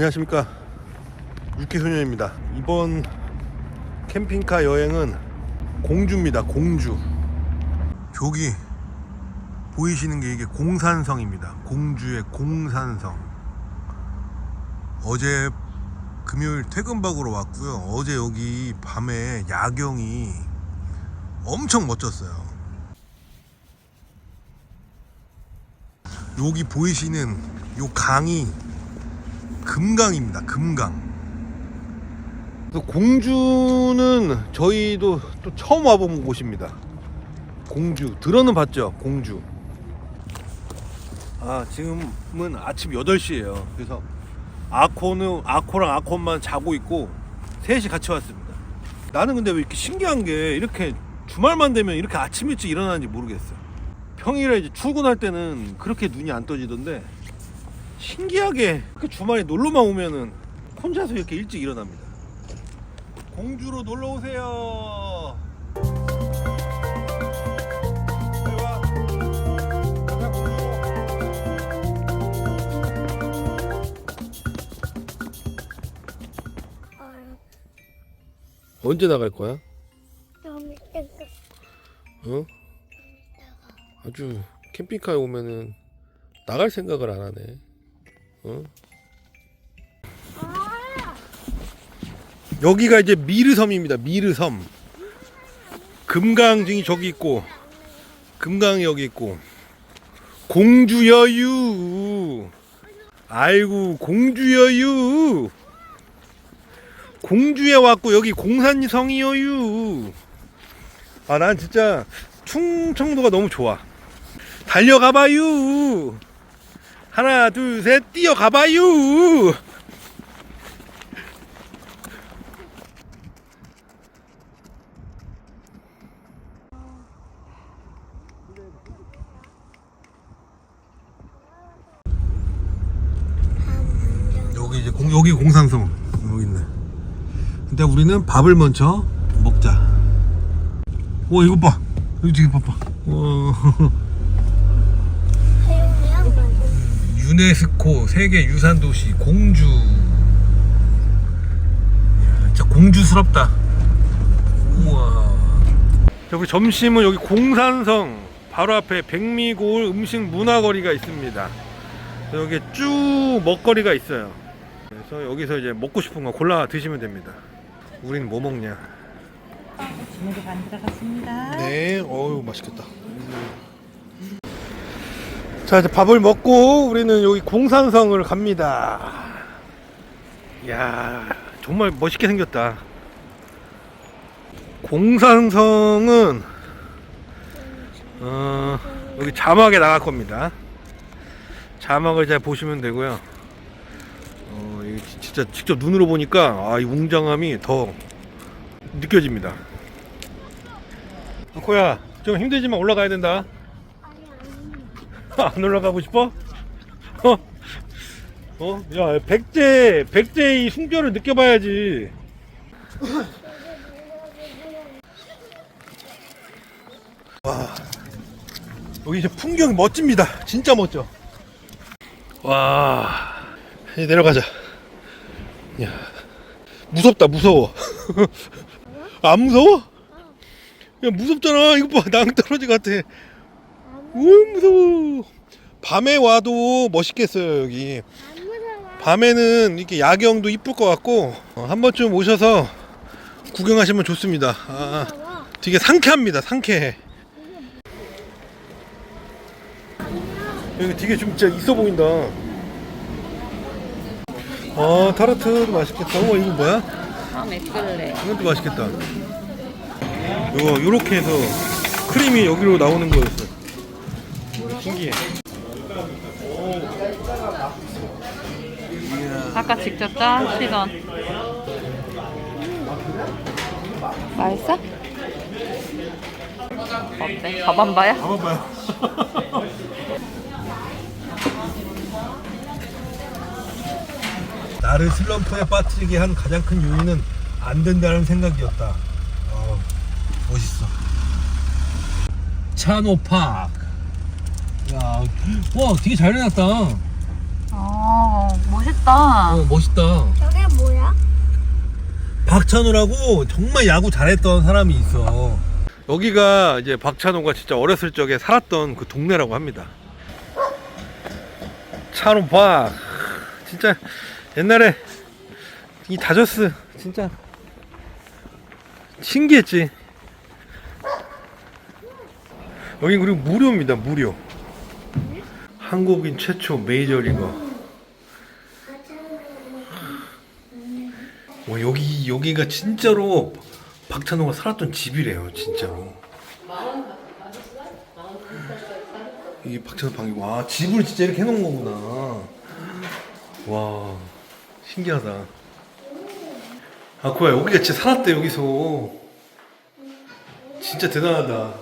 안녕하십니까. 육기소년입니다. 이번 캠핑카 여행은 공주입니다. 공주. 저기 보이시는 게 이게 공산성입니다. 공주의 공산성. 어제 금요일 퇴근박으로 왔고요. 어제 여기 밤에 야경이 엄청 멋졌어요. 여기 보이시는 요 강이 금강입니다. 금강. 공주는 저희도 또 처음 와본 곳입니다. 공주 들어는 봤죠. 공주. 아 지금은 아침 8시예요. 그래서 아코는 아코랑 아콘만 자고 있고 셋이 같이 왔습니다. 나는 근데 왜 이렇게 신기한 게 이렇게 주말만 되면 이렇게 아침 일찍 일어나는지 모르겠어요. 평일에 이제 출근할 때는 그렇게 눈이 안 떠지던데 신기하게 그 주말에 놀러만 오면은 혼자서 이렇게 일찍 일어납니다. 공주로 놀러 오세요. 언제 나갈 거야? 좀 이따가 어? 아주 캠핑카에 오면은 나갈 생각을 안 하네. 어? 여기가 이제 미르섬입니다. 미르섬. 금강증이 저기 있고 금강이 여기 있고 공주여유. 아이고 공주여유. 공주에 왔고 여기 공산성이여유. 아 난 진짜 충청도가 너무 좋아. 달려가봐요. 하나, 둘, 셋, 뛰어가봐요. 여기 이제 공, 여기 공산성 여기 있네. 근데 우리는 밥을 먼저 먹자. 오 이거 봐. 여기 지금 봐봐. 와. 사용량 맞아. 유네스코 세계 유산 도시 공주. 이야, 진짜 공주스럽다. 우와. 여기 점심은 여기 공산성 바로 앞에 백미고을 음식 문화거리가 있습니다. 여기 쭉 먹거리가 있어요. 그래서 여기서 이제 먹고 싶은 거 골라 드시면 됩니다. 우린 뭐 먹냐? 주문이 만들어 갔습니다. 네, 어유 맛있겠다. 자, 이제 밥을 먹고 우리는 여기 공산성을 갑니다. 이야, 정말 멋있게 생겼다. 공산성은 어, 여기 자막에 나갈 겁니다. 자막을 잘 보시면 되고요. 어, 진짜 직접 눈으로 보니까 아, 이 웅장함이 더 느껴집니다. 코야 좀 힘들지만 올라가야 된다 안 올라가고 싶어? 어? 어? 야 백제 백제의 숨결을 느껴봐야지 와 여기 이제 풍경이 멋집니다 진짜 멋져 와 이제 내려가자 야 무섭다 무서워 안 무서워? 야 무섭잖아 이거 봐 낭떠러지 같아 우 무서워 밤에 와도 멋있겠어요 여기 안 무서워. 밤에는 이렇게 야경도 이쁠 것 같고 어, 한 번쯤 오셔서 구경하시면 좋습니다 아, 무서워. 되게 상쾌합니다 상쾌해 여기 되게 좀 진짜 있어 보인다 아 타르트도 맛있겠다 우와 이거 뭐야? 아, 맥글레. 이것도 맛있겠다. 이거 요렇게 해서 크림이 여기로 나오는 거였어. 신기해. 아까 직접 짜시던. 맛있어? 어때? 밥안 봐요? 봐봐요. 나를 슬럼프에 빠뜨리게 한 가장 큰 요인은 안 된다는 생각이었다. 어, 멋있어. 찬호팍. 야, 와, 되게 잘 해놨다. 어, 멋있다. 멋있다. 어 멋있다. 저게 뭐야? 박찬호라고 정말 야구 잘했던 사람이 있어. 여기가 이제 박찬호가 진짜 어렸을 적에 살았던 그 동네라고 합니다. 찬호 박 진짜 옛날에 이 다저스 진짜 신기했지. 여기 그리고 무료입니다. 무료. 한국인 최초 메이저리거. 와 여기 여기가 진짜로 박찬호가 살았던 집이래요 진짜로. 이게 박찬호 방이 와 집을 진짜 이렇게 해놓은 거구나. 와 신기하다. 아쿠야 여기가 진짜 살았대 여기서. 진짜 대단하다.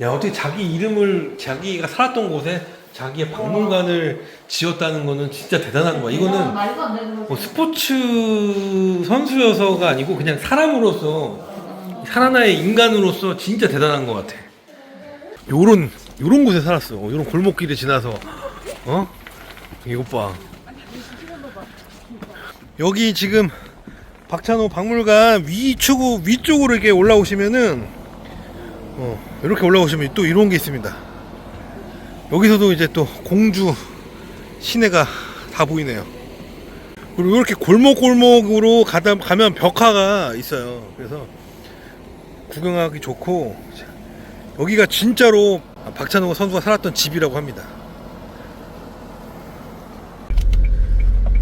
야 어떻게 자기 이름을 자기가 살았던 곳에 자기의 박물관을 지었다는 거는 진짜 대단한 거야 이거는 뭐 스포츠 선수여서가 아니고 그냥 사람으로서 하나의 인간으로서 진짜 대단한 것 같아. 요런 요런 곳에 살았어. 요런 골목길에 지나서 어 이것 봐. 여기 지금 박찬호 박물관 위축 위쪽으로 이렇게 올라오시면은 어 이렇게 올라오시면 또 이런 게 있습니다. 여기서도 이제 또 공주 시내가 다 보이네요. 그리고 이렇게 골목골목으로 가다 가면 벽화가 있어요. 그래서 구경하기 좋고 여기가 진짜로 박찬호 선수가 살았던 집이라고 합니다.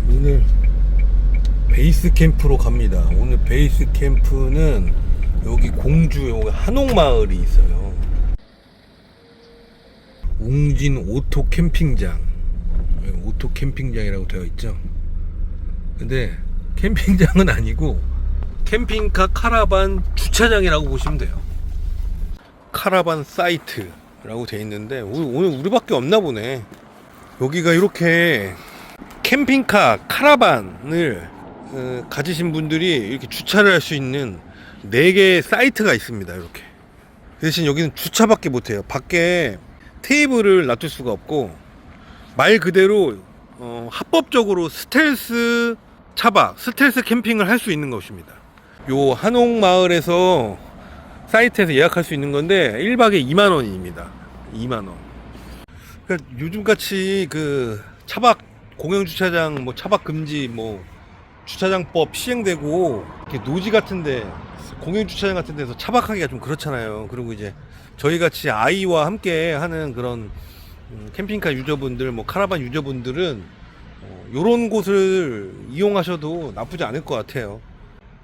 오늘 베이스 캠프로 갑니다. 오늘 베이스 캠프는 여기 공주 여기 한옥마을이 있어요. 웅진 오토 캠핑장. 오토 캠핑장이라고 되어 있죠. 근데 캠핑장은 아니고 캠핑카 카라반 주차장이라고 보시면 돼요. 카라반 사이트라고 되어 있는데 오- 오늘 우리밖에 없나 보네. 여기가 이렇게 캠핑카 카라반을 어, 가지신 분들이 이렇게 주차를 할 수 있는 네 개의 사이트가 있습니다. 이렇게 대신 여기는 주차밖에 못해요. 밖에 테이블을 놔둘 수가 없고 말 그대로 어, 합법적으로 스텔스 차박, 스텔스 캠핑을 할 수 있는 것입니다. 요 한옥 마을에서 사이트에서 예약할 수 있는 건데 1박에 2만 원입니다. 2만 원. 그러니까 요즘 같이 그 차박 공영 주차장 뭐 차박 금지 뭐 주차장법 시행되고 이렇게 노지 같은데 공영 주차장 같은 데서 차박하기가 좀 그렇잖아요. 그리고 이제 저희 같이 아이와 함께 하는 그런 음, 캠핑카 유저분들, 뭐 카라반 유저분들은 어, 요런 곳을 이용하셔도 나쁘지 않을 것 같아요.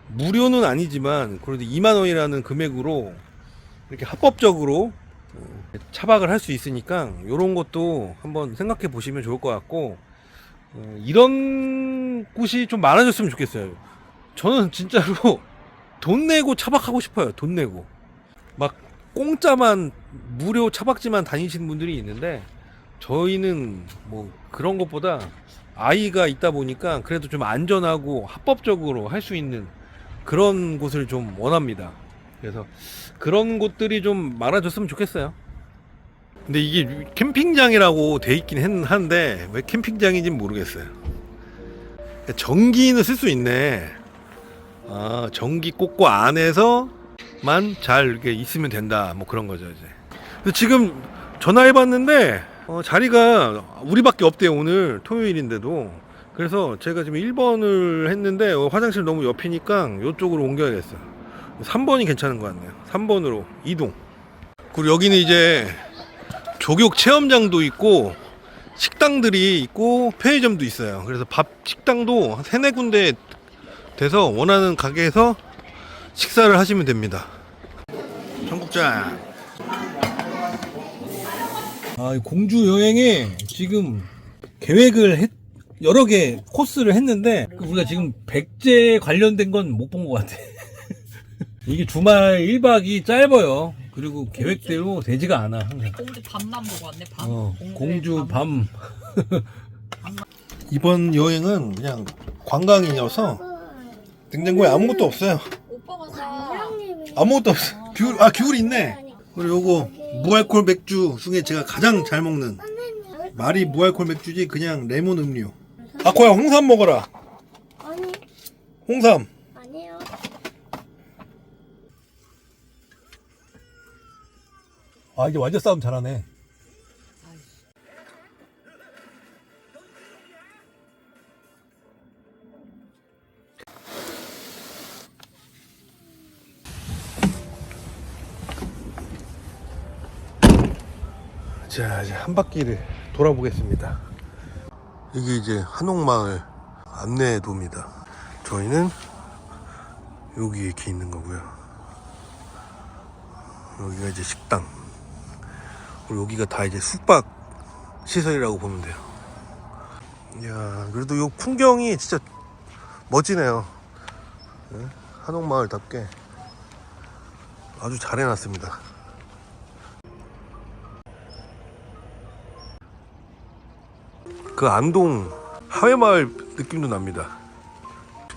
무료는 아니지만 그래도 2만 원이라는 금액으로 이렇게 합법적으로 어, 차박을 할 수 있으니까 요런 것도 한번 생각해 보시면 좋을 것 같고 어, 이런 곳이 좀 많아졌으면 좋겠어요. 저는 진짜로 돈 내고 차박하고 싶어요. 돈 내고 막 공짜만 무료 차박지만 다니시는 분들이 있는데 저희는 뭐 그런 것보다 아이가 있다 보니까 그래도 좀 안전하고 합법적으로 할 수 있는 그런 곳을 좀 원합니다. 그래서 그런 곳들이 좀 많아졌으면 좋겠어요. 근데 이게 캠핑장이라고 돼 있긴 했- 한데 왜 캠핑장인지 모르겠어요. 전기는 쓸 수 있네. 아, 전기 꽂고 안에서만 잘 이렇게 있으면 된다. 뭐 그런 거죠, 이제. 지금 전화해 봤는데 어, 자리가 우리밖에 없대요, 오늘 토요일인데도. 그래서 제가 지금 1번을 했는데 어, 화장실 너무 옆이니까 이쪽으로 옮겨야겠어요. 3번이 괜찮은 것 같네요. 3번으로 이동. 그리고 여기는 이제 조격 체험장도 있고 식당들이 있고 편의점도 있어요. 그래서 밥 식당도 한 세네 군데 돼서 원하는 가게에서 식사를 하시면 됩니다. 청국장. 아, 이 공주 여행에 지금 계획을 했, 여러 개 코스를 했는데 우리가 지금 백제 관련된 건 못 본 것 같아. 이게 주말 1박이 짧아요. 그리고 계획대로 되지가 않아. 항상. 공주 밤만 보고 왔네. 밤. 어, 공주 밤. 이번 여행은 그냥 관광이어서 냉장고에 아무것도 없어요. 오빠가 사. 사장님이 아무것도 없어. 귤, 아, 귤 있네. 그리고 요거 무알콜 맥주 중에 제가 가장 잘 먹는 선생님 말이 무알콜 맥주지 그냥 레몬 음료. 아코야 홍삼 먹어라. 아니 홍삼. 아 이제 완전 싸움 잘하네. 자 이제 한 바퀴를 돌아보겠습니다. 이게 이제 한옥마을 안내도입니다. 저희는 여기 이렇게 있는 거고요. 여기가 이제 식당. 그리고 여기가 다 이제 숙박 시설이라고 보면 돼요. 이야, 그래도 이 풍경이 진짜 멋지네요. 예? 한옥마을답게 아주 잘 해놨습니다. 그 안동 하회마을 느낌도 납니다.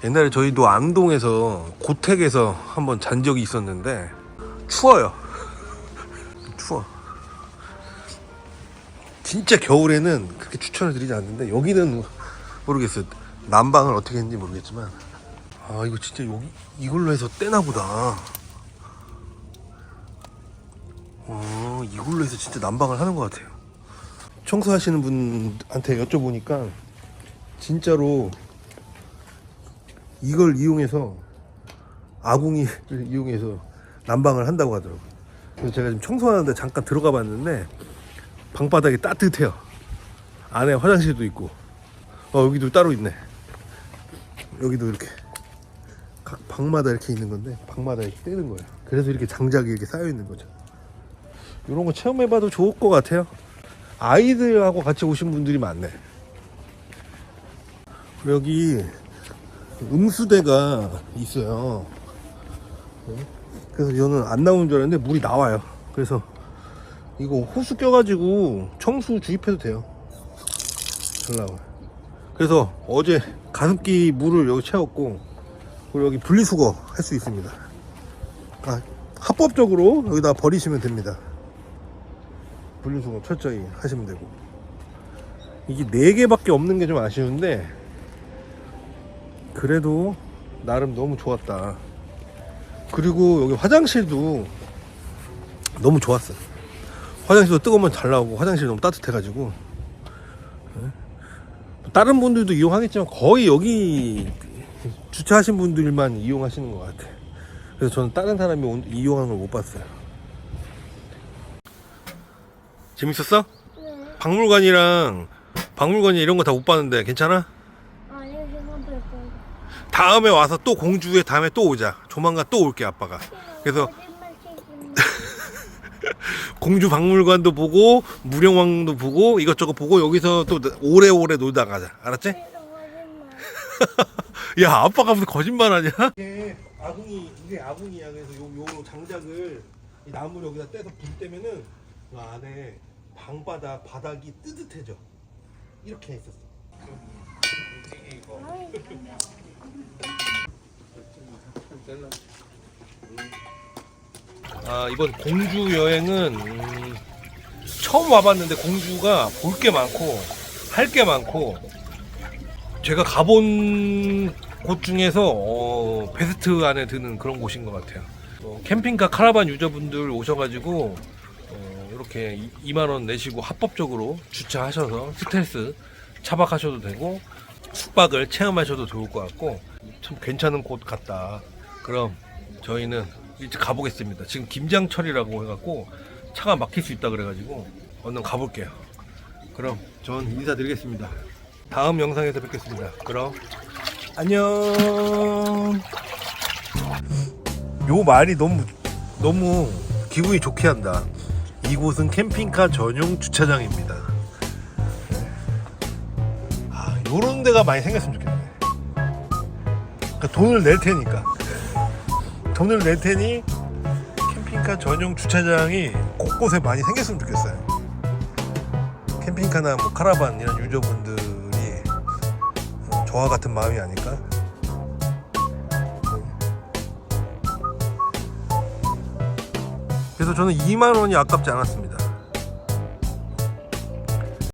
옛날에 저희도 안동에서 고택에서 한번 잔 적이 있었는데 추워요. 진짜 겨울에는 그렇게 추천을 드리지 않는데 여기는 모르겠어요. 난방을 어떻게 했는지 모르겠지만 아 이거 진짜 여기 이걸로 해서 떼나 보다. 어 이걸로 해서 진짜 난방을 하는 것 같아요. 청소하시는 분한테 여쭤보니까 진짜로 이걸 이용해서 아궁이를 이용해서 난방을 한다고 하더라고요. 그래서 제가 지금 청소하는데 잠깐 들어가 봤는데 방바닥이 따뜻해요. 안에 화장실도 있고, 어 여기도 따로 있네. 여기도 이렇게 각 방마다 이렇게 있는 건데 방마다 이렇게 떼는 거예요. 그래서 이렇게 장작이 이렇게 쌓여 있는 거죠. 이런 거 체험해 봐도 좋을 것 같아요. 아이들하고 같이 오신 분들이 많네. 여기 음수대가 있어요. 네. 그래서 저는 안 나오는 줄 알았는데 물이 나와요. 그래서 이거 호수 껴가지고 청수 주입해도 돼요. 잘 나와요. 그래서 어제 가습기 물을 여기 채웠고 그리고 여기 분리수거 할 수 있습니다. 아, 합법적으로 여기다 버리시면 됩니다. 분리수거 철저히 하시면 되고 이게 4개밖에 없는 게 좀 아쉬운데 그래도 나름 너무 좋았다. 그리고 여기 화장실도 너무 좋았어요. 화장실도 뜨거우면 잘 나오고 화장실 너무 따뜻해가지고 예? 다른 분들도 이용하겠지만 거의 여기 주차하신 분들만 이용하시는 것 같아. 그래서 저는 다른 사람이 온- 이용하는 걸 못 봤어요. 재밌었어? 네. 박물관이랑 박물관이 이런 거 다 못 봤는데 괜찮아? 아니. 다음에 와서 또 공주에 다음에 또 오자. 조만간 또 올게 아빠가. 그래서 치지 공주 박물관도 보고 무령왕도 보고 이것저것 보고 여기서 또 오래오래 놀다 가자. 알았지? 야 아빠가 무슨 거짓말하냐? 이게 아궁이 이게 아궁이야. 그래서 요, 요 장작을 이 나무 여기다 떼서 불 때면은 그 안에 방바닥 바닥이 뜨뜻해져. 이렇게 했었어. 아 이번 공주 여행은 음, 처음 와봤는데 공주가 볼 게 많고 할 게 많고 제가 가본 곳 중에서 어, 베스트 안에 드는 그런 곳인 것 같아요. 어, 캠핑카 카라반 유저분들 오셔가지고 어, 이렇게 2만 원 내시고 합법적으로 주차하셔서 스텔스 차박하셔도 되고 숙박을 체험하셔도 좋을 것 같고 참 괜찮은 곳 같다. 그럼 저희는 이제 가보겠습니다. 지금 김장철이라고 해갖고 차가 막힐 수 있다 그래가지고 얼른 가볼게요. 그럼 전 인사드리겠습니다. 다음 영상에서 뵙겠습니다. 그럼 안녕. 요 말이 너무 너무 기분이 좋게 한다. 이곳은 캠핑카 전용 주차장입니다. 아, 요런 데가 많이 생겼으면 좋겠네. 그러니까 돈을 낼 테니까. 돈을 낼 테니 캠핑카 전용 주차장이 곳곳에 많이 생겼으면 좋겠어요. 캠핑카나 뭐 카라반 이런 유저분들이 어, 저와 같은 마음이 아닐까? 그래서 저는 2만 원이 아깝지 않았습니다.